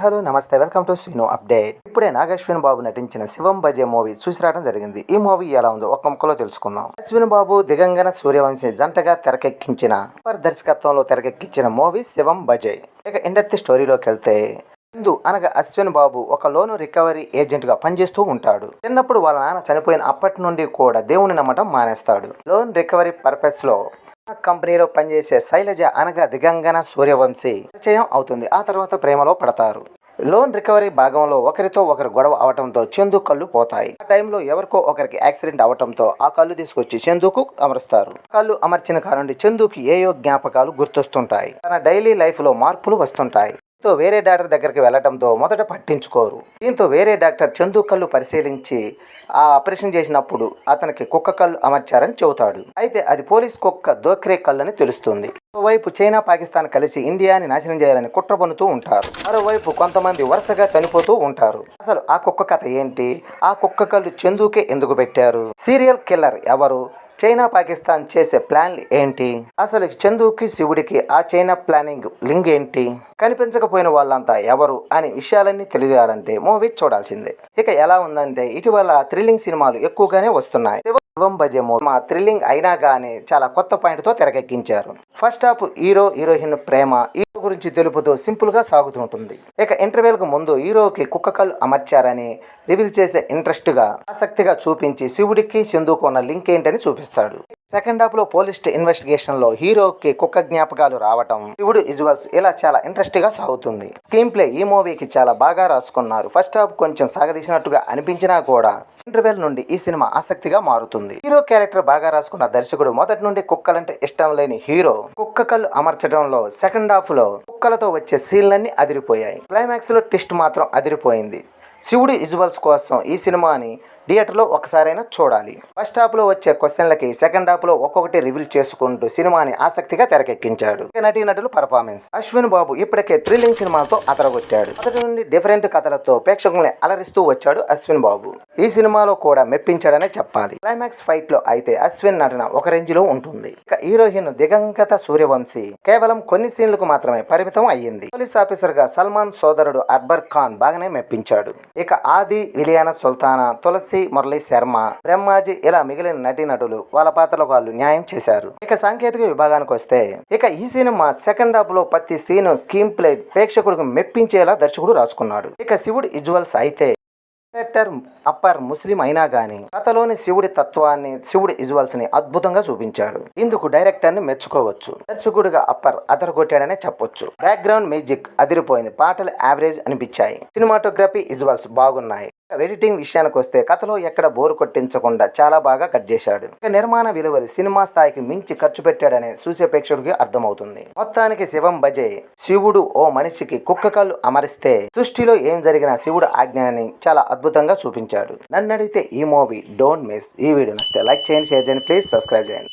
Hello నమస్తే welcome to Srinu update. ఇప్పుడే నాగశ్విన్ బాబు నటించిన శివం బజే మూవీ చూసి రావడం జరిగింది. ఈ మూవీ ఎలా ఉందో ఒక్క ముక్కలో తెలుసుకుందాం. అశ్విన్ బాబు దిగంగన సూర్యవంశి జంటగా తెరకెక్కించిన దర్శకత్వంలో తెరకెక్కించిన మూవీ శివం భజే. ఇక ఇండస్ట్రీ స్టోరీలోకి వెళ్తే హిందూ అనగా అశ్విన్ బాబు ఒక లోను రికవరీ ఏజెంట్గా పనిచేస్తూ ఉంటాడు. చిన్నప్పుడు వాళ్ళ నాన్న చనిపోయిన అప్పటి నుండి కూడా దేవుని నమ్మటం మానేస్తాడు. లోన్ రికవరీ పర్పస్లో కంపెనీలో పనిచేసే శైలజ అనగా దిగంగన సూర్యవంశీ. పరిచయం అవుతుంది. ఆ తర్వాత ప్రేమలో పడతారు. లోన్ రికవరీ భాగంలో ఒకరితో ఒకరు గొడవ అవటంతో చందు కళ్ళు పోతాయి. ఆ టైంలో ఎవరికో ఒకరికి యాక్సిడెంట్ అవటంతో ఆ కళ్ళు తీసుకొచ్చి చందుకు అమరుస్తారు. కళ్ళు అమర్చిన కానుండి చందుకి ఏయో జ్ఞాపకాలు గుర్తొస్తుంటాయి. తన డైలీ లైఫ్లో మార్పులు వస్తుంటాయి. దీంతో వేరే డాక్టర్ దగ్గరికి వెళ్ళడంతో మొదట పట్టించుకోరు. దీంతో వేరే డాక్టర్ చందు కళ్ళు పరిశీలించి ఆ ఆపరేషన్ చేసినప్పుడు అతనికి కుక్క కళ్ళు అమర్చారని చెబుతాడు. అయితే అది పోలీస్ కుక్క దోక్రే కళ్ళని అని తెలుస్తుంది. మరోవైపు చైనా పాకిస్తాన్ కలిసి ఇండియాని నాశనం చేయాలని కుట్ర పన్నుతూ ఉంటారు. మరోవైపు కొంతమంది వరుసగా చనిపోతూ ఉంటారు. అసలు ఆ కుక్క కథ ఏంటి? ఆ కుక్క కళ్ళు చందుకే ఎందుకు పెట్టారు? సీరియల్ కిల్లర్ ఎవరు? చైనా పాకిస్తాన్ చేసే ప్లాన్ ఏంటి? అసలు చందుకి శివుడికి ఆ చైనా ప్లానింగ్ లింక్ ఏంటి? కనిపించకపోయిన వాళ్ళంతా ఎవరు అనే విషయాలన్నీ తెలియాలంటే మూవీ చూడాల్సిందే. ఇక ఎలా ఉందంటే ఇటీవల థ్రిల్లింగ్ సినిమాలు ఎక్కువగానే వస్తున్నాయి. శివం భజము మా థ్రిల్లింగ్ అయినా గానీ చాలా కొత్త పాయింట్తో తెరకెక్కించారు. ఫస్ట్ హాఫ్ హీరో హీరోయిన్ ప్రేమ గురించి తెలుపుతూ సింపుల్గా సాగుతుంటుంది ఇక ఇంటర్వెల్ ముందు హీరోకి కుక్క కళ్ళు అమర్చారని రివీల్ చేసే ఇంట్రెస్ట్గా ఆసక్తిగా చూపించి శివుడికి చందుకు ఉన్న లింక్ ఏంటని చూపిస్తాడు. సెకండ్ హాఫ్లో పోలీస్ ఇన్వెస్టిగేషన్లో హీరోకి కుక్క జ్ఞాపకాలు రావటం శివుడు విజువల్స్ ఇలా చాలా ఇంట్రెస్ట్గా సాగుతుంది. స్క్రీన్ ప్లే ఈ మూవీకి చాలా బాగా రాసుకున్నారు. ఫస్ట్ హాఫ్ కొంచెం సాగదీసినట్టుగా అనిపించినా కూడా ఇంటర్వెల్ నుండి ఈ సినిమా ఆసక్తిగా మారుతుంది. హీరో క్యారెక్టర్ బాగా రాసుకున్న దర్శకుడు మొదటి నుండి కుక్కలంటే ఇష్టం లేని హీరో కుక్క కళ్ళు అమర్చడంలో సెకండ్ హాఫ్లో కుక్కలతో వచ్చే సీన్లన్నీ అదిరిపోయాయి. క్లైమాక్స్లో ట్విస్ట్ మాత్రం అదిరిపోయింది. శివుడి విజువల్స్ కోసం ఈ సినిమాని థియేటర్లో ఒకసారైనా చూడాలి. ఫస్ట్ హాఫ్లో వచ్చే క్వశ్చన్లకి సెకండ్ హాఫ్లో ఒక్కొక్కటి రివీల్ చేసుకుంటూ సినిమాని ఆసక్తిగా తెరకెక్కించాడు. నటీ నటీనటులు పర్ఫార్మెన్స్. అశ్విన్ బాబు ఇప్పటికే థ్రిల్లింగ్ సినిమాతో అతరగొట్టాడు. అతడి నుండి డిఫరెంట్ కథలతో ప్రేక్షకుల్ని అలరిస్తూ వచ్చాడు అశ్విన్ బాబు. ఈ సినిమాలో కూడా మెప్పించాడనే చెప్పాలి. క్లైమాక్స్ ఫైట్లో అయితే అశ్విన్ నటన ఒక రేంజ్లో ఉంటుంది. ఇక హీరోయిన్ దిగంగత సూర్యవంశీ కేవలం కొన్ని సీన్లకు మాత్రమే పరిమితం అయ్యింది. పోలీస్ ఆఫీసర్గా సల్మాన్ సోదరుడు అర్బర్ ఖాన్ బాగానే మెప్పించాడు. ఇక ఆది విలియానా సుల్తానా తులసి మురళీ శర్మ బ్రహ్మాజీ ఇలా మిగిలిన నటీనటులు వాళ్ళ పాత్రలకు వాళ్ళు న్యాయం చేశారు. ఇక సాంకేతిక విభాగానికి వస్తే ఇక ఈ సినిమా సెకండ్ హాఫ్లో ప్రతి సీన్ స్క్రీన్ ప్లే ప్రేక్షకుడికి మెప్పించేలా దర్శకుడు రాసుకున్నాడు. ఇక శివుడు ఇజువల్స్ అయితే డైరెక్టర్ అప్పర్ ముస్లిం అయినా గాని కథలోని శివుడి తత్వాన్ని శివుడి ఇజువల్స్ని అద్భుతంగా చూపించాడు. ఇందుకు డైరెక్టర్ని మెచ్చుకోవచ్చు. దర్శకుడిగా అప్పర్ అదరగొట్టాడనే చెప్పొచ్చు. బ్యాక్గ్రౌండ్ మ్యూజిక్ అదిరిపోయింది. పాటలు యావరేజ్ అనిపించాయి. సినిమాటోగ్రఫీ ఇజువల్స్ బాగున్నాయి. ఎడిటింగ్ విషయానికి వస్తే కథలో ఎక్కడ బోరు కొట్టించకుండా చాలా బాగా కట్ చేశాడు. నిర్మాణ విలువలు సినిమా స్థాయికి మించి ఖర్చు పెట్టాడనే చూసే ప్రేక్షకుడికి అర్థమవుతుంది. మొత్తానికి శివం బజే శివుడు ఓ మనిషికి కుక్క కళ్ళు అమరిస్తే సృష్టిలో ఏం జరిగినా శివుడు ఆజ్ఞాని చాలా అద్భుతంగా చూపించాడు. నన్ను అడిగితే ఈ మూవీ డోంట్ మిస్ ఈ వీడియో నస్తే లైక్ చేయండి షేర్ చేయండి ప్లీజ్ సబ్స్క్రైబ్ చేయండి.